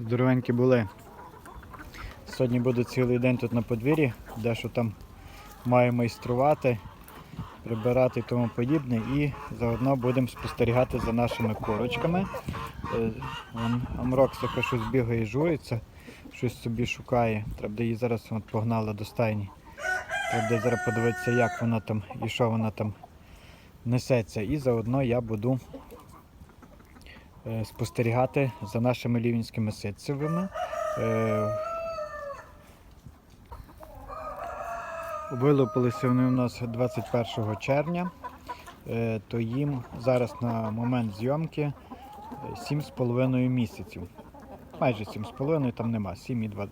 Здоровенькі були. Сьогодні буду цілий день тут на подвір'ї, дещо там маю майструвати, прибирати і тому подібне. І заодно будемо спостерігати за нашими курочками. Е, вон Амроксика щось бігає, жується, щось собі шукає. Треба її зараз от погнала до стайні. Треба зараз подивитися, як вона там і що вона там несеться. І заодно я буду е, спостерігати за нашими лівінськими ситцевими. Е, Вилупилися вони у нас 21 червня, Е, то їм зараз на момент зйомки е, 7,5 місяців. Майже 7,5, там нема, 7 і 2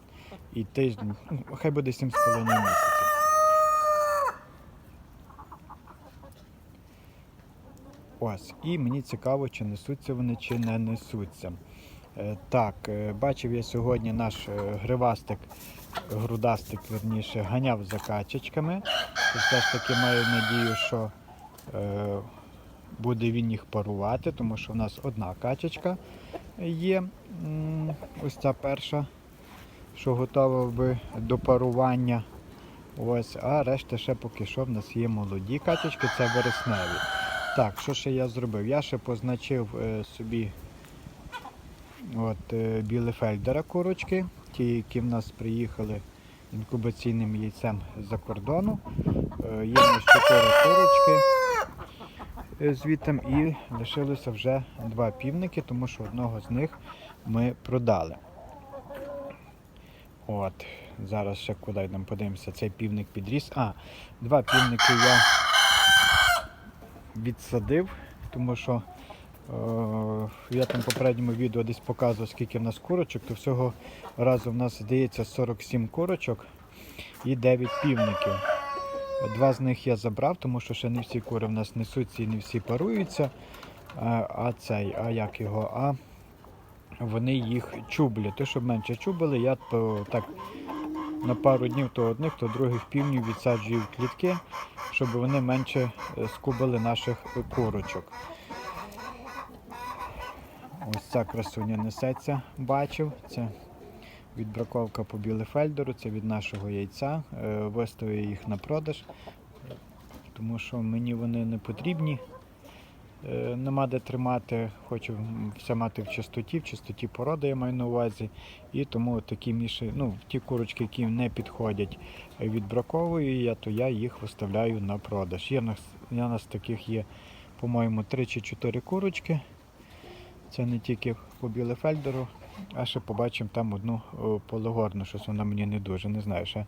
і тиждень. Ну, Хай буде 7,5 місяців. Ось, і мені цікаво, чи несуться вони, чи не несуться. Е, Так, е, бачив я сьогодні наш е, гривастик, грудастик, верніше, ганяв за качечками. Все ж таки маю надію, що буде він їх парувати, тому що в нас одна качечка є. Ось ця перша, що готова би до парування. Ось, а решта ще поки що в нас є молоді качечки, це вересневі. Так, що ще я зробив? Я ще позначив е, собі от, е, білефельдера курочки, ті, які в нас приїхали інкубаційним яйцем з-за кордону. Е, є в нас 4 курочки звітом і лишилося вже два півники, тому що одного з них ми продали. От, зараз ще куди йдемо подивимося, цей півник підріс. А, два півники я відсадив, тому що е, я там в попередньому відео десь показував, скільки в нас курочок, то всього разу в нас здається 47 курочок і 9 півників. Два з них я забрав, тому що ще не всі кури в нас несуться і не всі паруються. А, а цей, а як його? А вони їх чублять. То, щоб менше чубили, я так на пару днів то одних, то других півнів відсаджую в клітки, щоб вони менше е, скубили наших курочок. Ось ця красуня несеться, бачив. Це відбраковка по білефельдеру, це від нашого яйця. Е, Виставив їх на продаж, тому що мені вони не потрібні. Е, Нема де тримати, хочу все мати в чистоті, в чистоті породи я маю на увазі. І тому такі міші, ну, ті курочки, які не підходять, відбраковую я, то я їх виставляю на продаж. Є в нас, таких є, по-моєму, 3 чи 4 курочки. Це не тільки по білефельдеру, а ще побачимо там одну полигорну, щось вона мені не дуже, не знаю, ще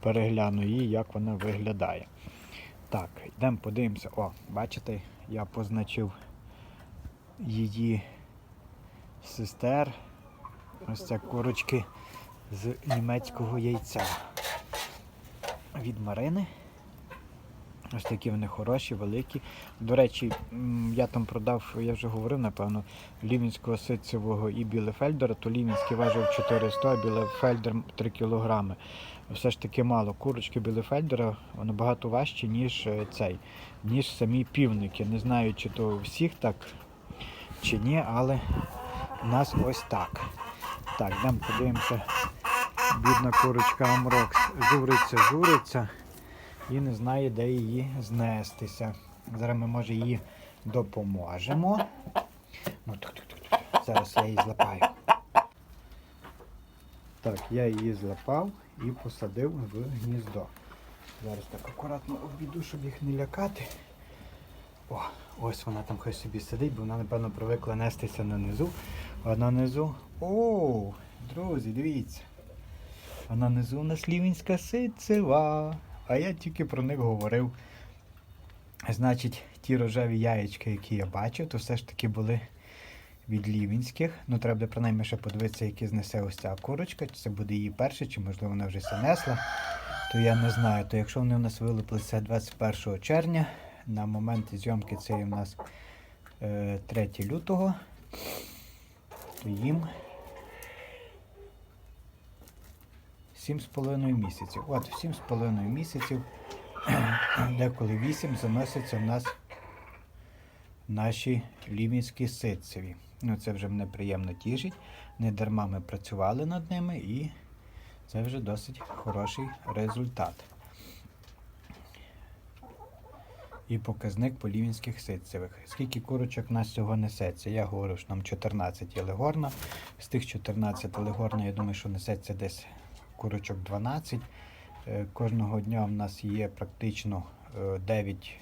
перегляну її, як вона виглядає. Так, йдемо подивимося. О, бачите, я позначив її сестер. Ось це курочки з німецького яйця. Від Марини. Ось такі вони хороші, великі. До речі, я там продав, я вже говорив, напевно, лівінського ситцевого і білефельдера, то лівінський важив 400, а білефельдер 3 кілограми. Все ж таки мало. Курочки білефельдера набагато важчі, ніж е, цей, ніж самі півники. Не знаю, чи то всіх так, чи ні, але у нас ось так. Так, йдемо подивимося. Бідна курочка Амрокс. Журиться, журиться і не знає, де її знестися. Зараз ми, може, її допоможемо. Ну. Зараз я її злапаю. Так, я її злапав і посадив в гніздо. Зараз так акуратно обійду, щоб їх не лякати. О, ось вона там хай собі сидить, бо вона, напевно, привикла нестися на низу. А низу. О, друзі, дивіться. А на низу у нас лівінська ситцева. А я тільки про них говорив. Значить, ті рожеві яєчка, які я бачив, то все ж таки були від лівінських. Ну, треба принаймні ще подивитися, які знесе ось ця курочка, чи це буде її перша, чи можливо вона вже несла. То я не знаю. То якщо вони у нас вилуплися 21 червня, на момент зйомки це у нас е, 3 лютого, то їм 7,5 місяців. От, в 7,5 місяців, деколи 8 заносяться в нас наші лімінські ситцеві. Ну, це вже мене приємно тішить. Не дарма ми працювали над ними і це вже досить хороший результат. І показник полівінських ситцевих. Скільки курочок нас всього несеться? Я говорю, що нам 14 є легорна. З тих 14 легорна, я думаю, що несеться десь курочок 12. Е, Кожного дня в нас є практично е,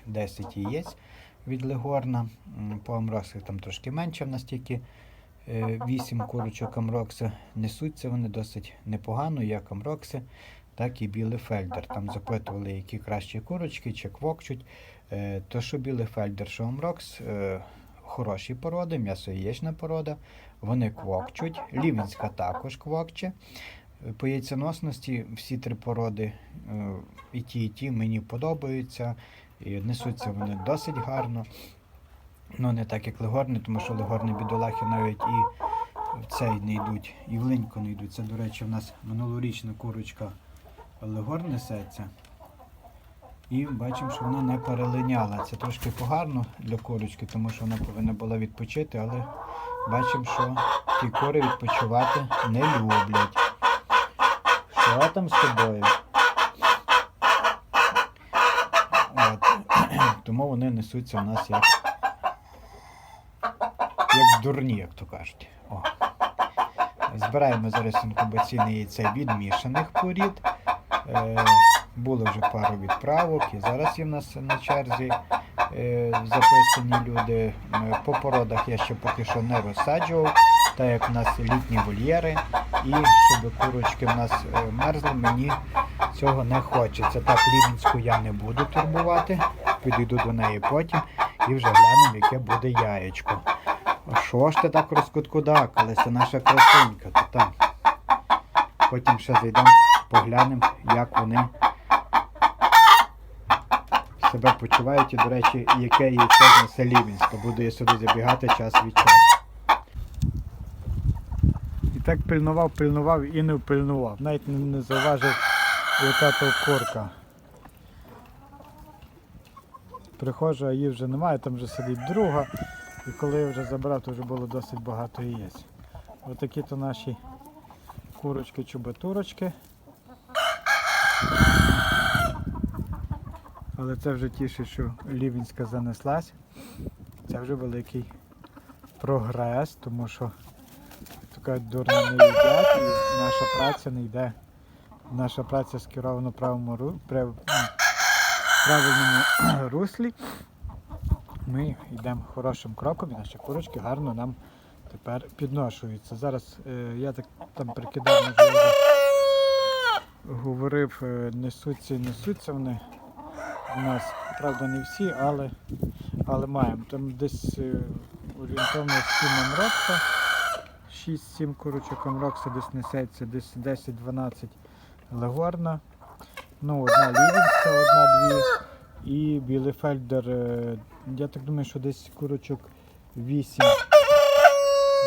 9-10 яєць від легорна. По амроксах там трошки менше, в нас тільки 8 курочок амрокса. Несуться вони досить непогано, як амрокси, так і білий фельдер. Там запитували, які кращі курочки, чи квокчуть. Е, То що білий фельдер, що амрокс, е, хороші породи, м'ясо яєчна порода. Вони квокчуть. Лівінська також квокче. Е, По яйценосності всі три породи, е, і ті, і ті мені подобаються. І несуться вони досить гарно. Ну, не так, як легорни, тому що легорни бідолахи навіть і в цей не йдуть, і в линьку не йдуть. Це, до речі, в нас минулорічна курочка легор несеться. І бачимо, що вона не перелиняла. Це трошки погано для курочки, тому що вона повинна була відпочити, але бачимо, що ті кури відпочивати не люблять. Що там з тобою? От. Тому вони несуться у нас як, як дурні, як то кажуть. О. Збираємо зараз інкубаційне яйце від мішаних порід. Е, було вже пару відправок, і зараз є в нас на черзі е, записані люди. Е, По породах я ще поки що не розсаджував, так як в нас літні вольєри, і щоб курочки в нас е, мерзли, мені цього не хочеться. Так, лівінську я не буду турбувати, підійду до неї потім і вже глянемо, яке буде яєчко. А що ж ти так розкуткудакалася, наша красунька? То там. Потім ще зайдемо, поглянемо, як вони себе почувають. І, до речі, яке яйце знесе Лівінська. Буду я сюди забігати час від часу. І так пильнував, пильнував і не впильнував. Навіть не, зауважив, яка то корка. Приходжу, а її вже немає, там вже сидить друга. І коли я вже забрав, то вже було досить багато яєць. Отакі то наші курочки-чубатурочки. Але це вже тішить, що Лівінська занеслась. Це вже великий прогрес, тому що така дурна не їдять і наша праця не йде. Наша праця скерована правому ру- прав- м, правильному руслі. Ми йдемо хорошим кроком і наші курочки гарно нам тепер підношуються. Зараз е, я так там прикидав, може говорив, е, несуться і несуться вони. У нас, правда, не всі, але, але маємо. Там десь е, орієнтовно 7 амрокса, 6-7 курочок амрокса десь несеться, десь 10-12 легорна. Ну, одна лівінська, одна-дві. І білий фельдер, е, я так думаю, що десь курочок 8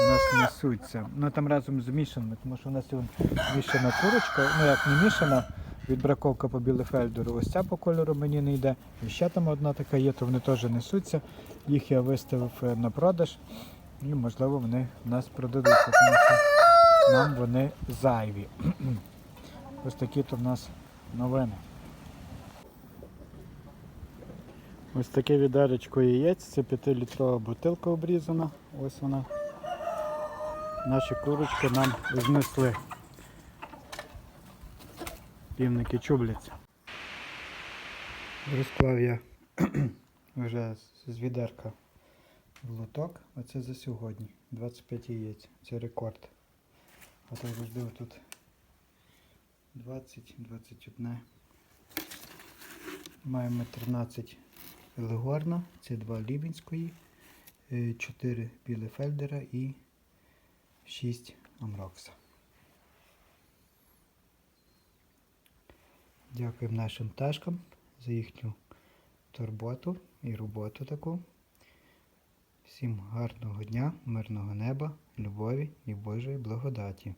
у нас несуться. Ну там разом з мішаними, тому що у нас мішана курочка, ну як не мішана, відбраковка по білефельдеру. Ось ця по кольору мені не йде. І ще там одна така є, то вони теж несуться. Їх я виставив е, на продаж і можливо вони нас продадуться, тому що нам вони зайві. Ось такі то в нас новини. Ось таке відеречко яєць, це 5-літрова бутилка обрізана. Ось вона. Наші курочки нам знесли. Півники чубляться. Розклав я вже з відерка в лоток. Оце за сьогодні. 25 яєць. Це рекорд. А то завжди тут 20-21. Маємо 13 Легорна, це 2 Лівінської, 4 Білефельдера і 6 Амрокса. Дякуємо нашим пташкам за їхню турботу і роботу таку. Всім гарного дня, мирного неба, любові і Божої благодаті.